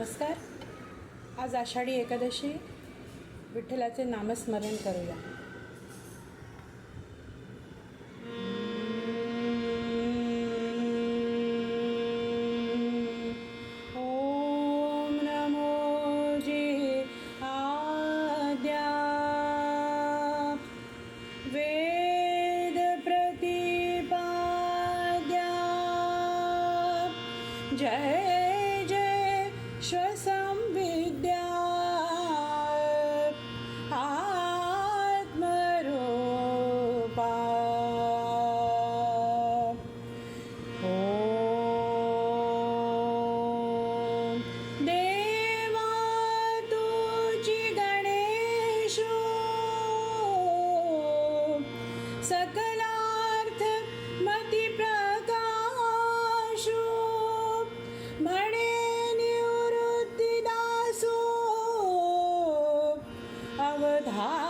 नमस्कार. आज आषाढी एकादशी विठ्ठलाचे नामस्मरण करूया. जय yeah. सकलार्थ मती प्रकाशो म्हणे निवृत्तिदासो। अवधा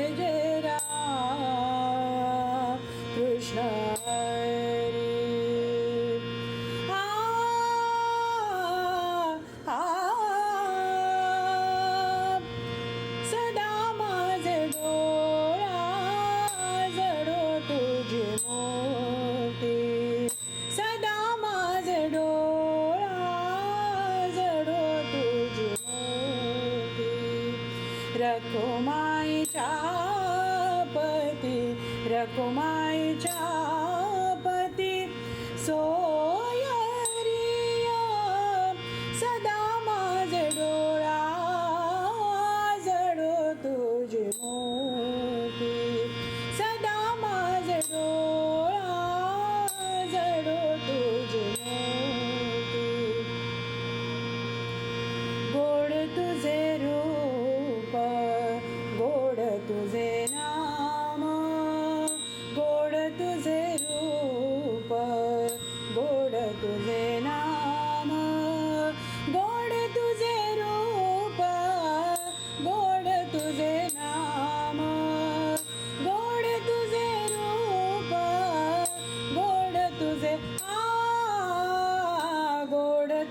रघुमाई च्या पती रघुमाई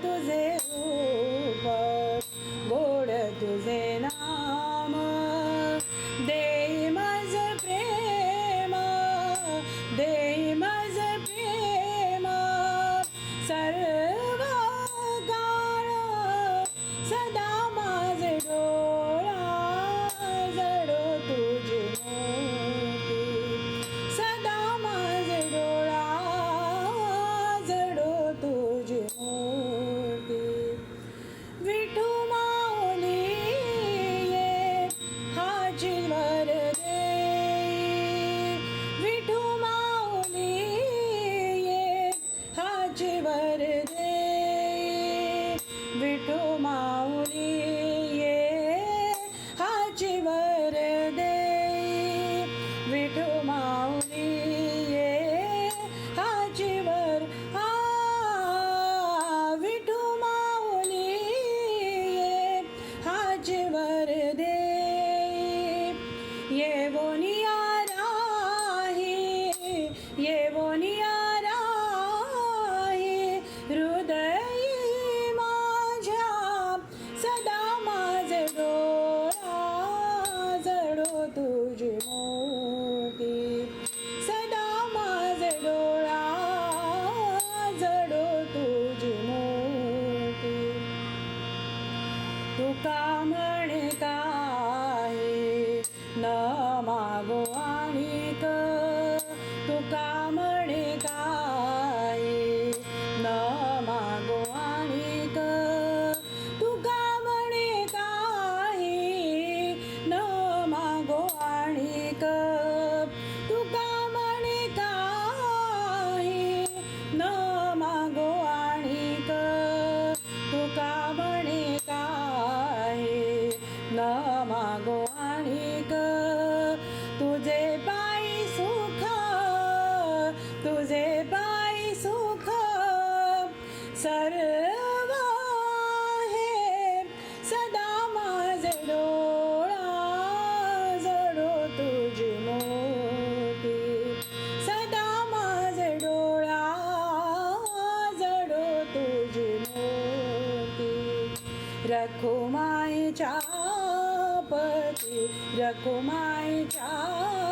todo de आणिक तुका म्हणे काय न मागो आणिक तुका म्हणे काय न मागो आणिक तुका म्हणे काय न मागो आणिक तुका म्हणे काय न मागो आणिक रखुमाईच्या पती रखुमाईच्या पती